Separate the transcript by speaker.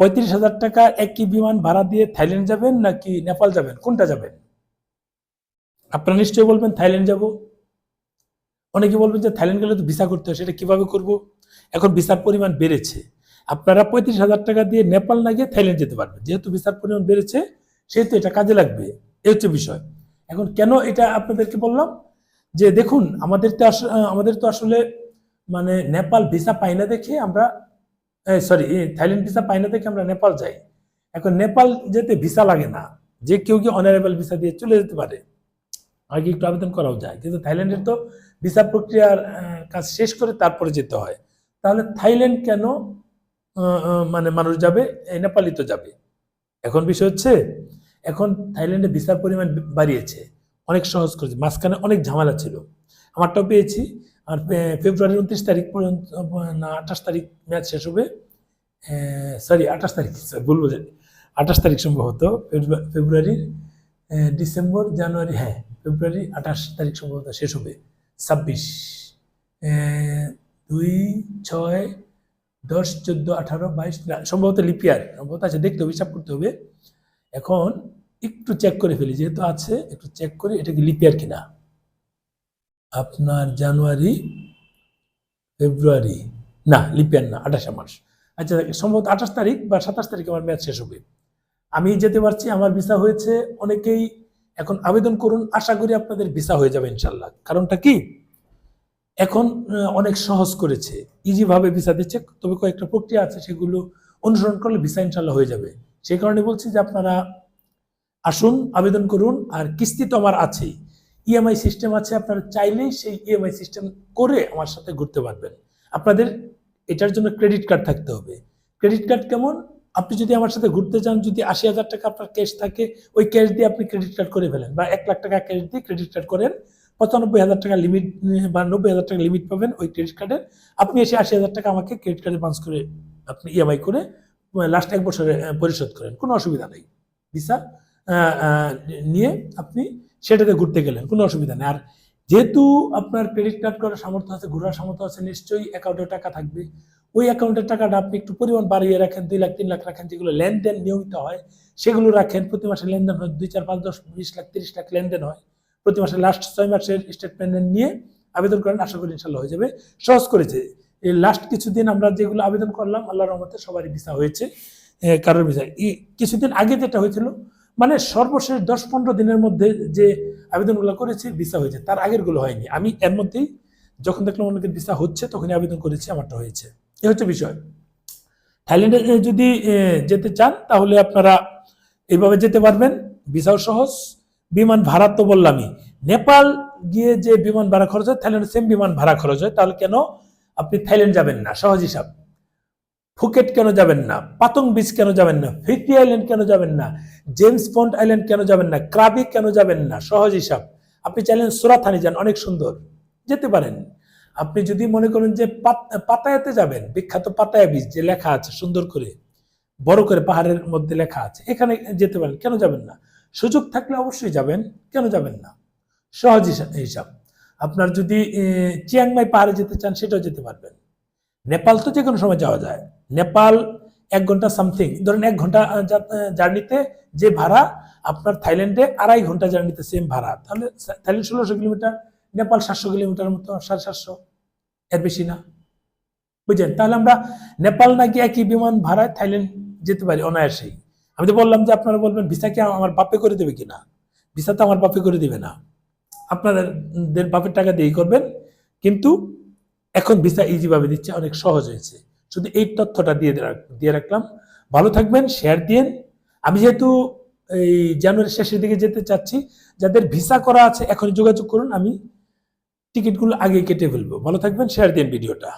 Speaker 1: পঁয়ত্রিশ হাজার টাকা একই বিমান ভাড়া দিয়ে থাইল্যান্ড যাবেন নাকি নেপাল যাবেন? কোনটা যাবেন? আপনারা নিশ্চয়ই বলবেন থাইল্যান্ড যাব। অনেকে বলবেন যে থাইল্যান্ড গেলে তো ভিসা করতে হয়, সেটা কীভাবে করব? এখন ভিসার পরিমাণ বেড়েছে। আপনারা পঁয়ত্রিশ হাজার টাকা দিয়ে নেপাল না গিয়ে থাইল্যান্ড যেতে পারবেন। যেহেতু ভিসার পরিমাণ বেড়েছে, সেহেতু এটা কাজে লাগবে। এই হচ্ছে বিষয়। এখন কেন এটা আপনাদেরকে বললাম? যে দেখুন, আমাদের তো আমাদের তো আসলে মানে নেপাল ভিসা পাই না দেখে আমরা সরি থাইল্যান্ড ভিসা পাই না দেখে আমরা নেপাল যাই। এখন নেপাল যেতে ভিসা লাগে না। যে কেউ কি অনারেবল ভিসা দিয়ে চলে যেতে পারে। আগে একটু আবেদন করাও যায়। কিন্তু থাইল্যান্ডের তো ভিসা প্রক্রিয়ার কাজ শেষ করে তারপরে যেতে হয়। তাহলে থাইল্যান্ড কেন মানে মানুষ যাবে? এই নেপালই তো যাবে। এখন বিষয় হচ্ছে, এখন থাইল্যান্ডে ভিসার পরিমাণ বাড়িয়েছে। অনেক সহজ করেছে। মাঝখানে অনেক ঝামেলা ছিল। আমারটাও পেয়েছি। আর ফেব্রুয়ারির উনত্রিশ তারিখ পর্যন্ত, না, আঠাশ তারিখ ম্যাচ শেষ হবে। সরি আঠাশ তারিখ ভুল বোঝেন আঠাশ তারিখ সম্ভবত ফেব্রুয়া- ফেব্রুয়ারির ডিসেম্বর, জানুয়ারি হ্যাঁ ফেব্রুয়ারি, আঠাশ তারিখ সম্ভবত শেষ হবে, ছাব্বিশ। দুই, ছয়, দশ, চোদ্দ, আঠারো, বাইশ সম্ভবত লিপিয়ার সম্ভবত আছে, দেখতে হবে, হিসাব করতে হবে। এখন একটু চেক করে ফেলি, যেহেতু আছে, একটু চেক করে, এটা কি লিপিয়ার কিনা। আপনার জানুয়ারি, ফেব্রুয়ারি, না লিপিয়ান না, আঠাশে মাস আচ্ছা সম্ভবত আঠাশ তারিখ বা সাতাশ তারিখ আমার ম্যাচ শেষ হবে। আমি যেতে পারছি, আমার ভিসা হয়েছে, অনেকেই এখন আবেদন করুন, আশা করি আপনাদের ভিসা হয়ে যাবে ইনশাল্লাহ কারণটা কি? এখন অনেক সহজ করেছে ইজি ভাবে ভিসা দিচ্ছে, তবে কয়েকটা প্রক্রিয়া আছে, সেগুলো অনুসরণ করলে ভিসা ইনশাল্লাহ হয়ে যাবে। সেই কারণে বলছি যে আপনারা আসুন, আবেদন করুন, আর কিস্তি তো আমার আছেই। ইএমআই সিস্টেম আছে, আপনারা চাইলেই সেই ইএমআই সিস্টেম করে আমার সাথে ঘুরতে পারবেন। আপনাদের এটার জন্য ক্রেডিট কার্ড থাকতে হবে। ক্রেডিট কার্ড কেমন? আপনি যদি আমার সাথে ঘুরতে চান যদি আশি হাজার টাকা আপনার ক্যাশ থাকে, ওই ক্যাশ দিয়ে আপনি ক্রেডিট কার্ড করে ফেলেন বা এক লাখ টাকা ক্যাশ দিয়ে ক্রেডিট কার্ড করেন। পঁচানব্বই হাজার টাকা লিমিট বা নব্বই হাজার টাকা লিমিট পাবেন ওই ক্রেডিট কার্ডের আপনি এসে আশি হাজার টাকা আমাকে ক্রেডিট কার্ডে পাঞ্চ করে আপনি ইএমআই করে লাস্ট এক বছরে পরিশোধ করেন। কোনো অসুবিধা নেই। ভিসা নিয়ে আপনি সেটাতে ঘুরতে গেলেন কোনো অসুবিধা নেই। আর যেহেতু আপনার ক্রেডিট কার্ড করার সামর্থ্য আছে, ঘোরার সামর্থ্য আছে, নিশ্চয়ই অ্যাকাউন্টে টাকা থাকবে। ওই অ্যাকাউন্টের টাকাটা আপনি একটু পরিমাণ বাড়িয়ে রাখেন, দুই লাখ, তিন লাখ রাখেন, যেগুলো লেনদেন নিয়মিত হয়, সেগুলো রাখেন। প্রতি মাসে লেনদেন হয় দুই, চার, পাঁচ, দশ, বিশ লাখ, তিরিশ লাখ লেনদেন হয়। প্রতি মাসে লাস্ট ছয় মাসের স্টেটমেন্ট নিয়ে আবেদন করেন, আশা করি ইনশাল্লাহ হয়ে যাবে। সহজ করেছে এই লাস্ট কিছুদিন আমরা যেগুলো আবেদন করলাম, আল্লাহর রহমতে সবারই ভিসা হয়েছে কারোর ভিসা কিছুদিন আগে যেটা হয়েছিল মানে সর্বশেষ দশ পনেরো দিনের মধ্যে যে আবেদনগুলো করেছি ভিসা হয়েছে। তার আগেরগুলো হয়নি। আমি এর মধ্যেই যখন দেখলাম অনেকের ভিসা হচ্ছে, তখনই আবেদন করেছি, আমারটা হয়েছে। এ হচ্ছে বিষয়। থাইল্যান্ডে যদি যেতে চান, তাহলে আপনারা এইভাবে যেতে পারবেন। ভিসাও সহজ। বিমান ভাড়া তো বললামই। নেপাল গিয়ে যে বিমান ভাড়া খরচ হয়, থাইল্যান্ডে সেম বিমান ভাড়া খরচ হয়, তাহলে কেন আপনি থাইল্যান্ড যাবেন না? সহজ হিসাব। ফুকেট কেন যাবেন না? পাতং বিচ কেন যাবেন না? ফিফটি আইল্যান্ড কেন যাবেন না? জেমস পন্ড আইল্যান্ড কেন যাবেন না? ক্রাবি কেন যাবেন না? সহজ হিসাব। আপনি চাইলেন সুরাথানি যান, অনেক সুন্দর। যেতে পারেন। আপনি যদি মনে করেন যে পাত- পাতায়াতে যাবেন, বিখ্যাত পাতায়া বীজ যে লেখা আছে, সুন্দর করে, বড় করে পাহাড়ের মধ্যে লেখা আছে, এখানে যেতে পারেন, কেন যাবেন না? সুযোগ থাকলে অবশ্যই যাবেন, কেন যাবেন না? সহজ হিসা- হিসাব। আপনার যদি চিয়াংমাই পাহাড়ে যেতে চান, সেটাও যেতে পারবেন। নেপাল তো যে কোনো সময় যাওয়া যায়। নেপাল এক ঘণ্টা সামথিং ধরেন এক ঘণ্টা জার্নিতে যে ভাড়া আপনার থাইল্যান্ডে আড়াই ঘণ্টা জার্নিতে সেম ভাড়া। তাহলে থাইল্যান্ড ষোলোশো কিলোমিটার, নেপাল সাতশো কিলোমিটার মতো, সাড়ে সাতশো। এর বেশি না। বুঝলেন? তাহলে আমরা নেপাল নাকি একই বিমান ভাড়ায় থাইল্যান্ড যেতে পারি অনায়াসেই। আমি তো বললাম যে আপনারা বলবেন, ভিসা কি আমার বাপে করে দেবে কিনা? ভিসা তো আমার বাপে করে দেবে না। আপনাদের বাপের টাকা দিয়েই করবেন। কিন্তু এখন ভিসা ইজিভাবে দিচ্ছে, অনেক সহজ হয়েছে। শুধু এই তথ্যটা দিয়ে দিয়ে রাখলাম। ভালো থাকবেন শেয়ার দিন আমি যেহেতু এই জানুয়ারির শেষের দিকে যেতে চাচ্ছি, যাদের ভিসা করা আছে এখন যোগাযোগ করুন, আমি টিকিটগুলো আগে কেটে ফেলব। ভালো থাকবেন শেয়ার দিন ভিডিওটা।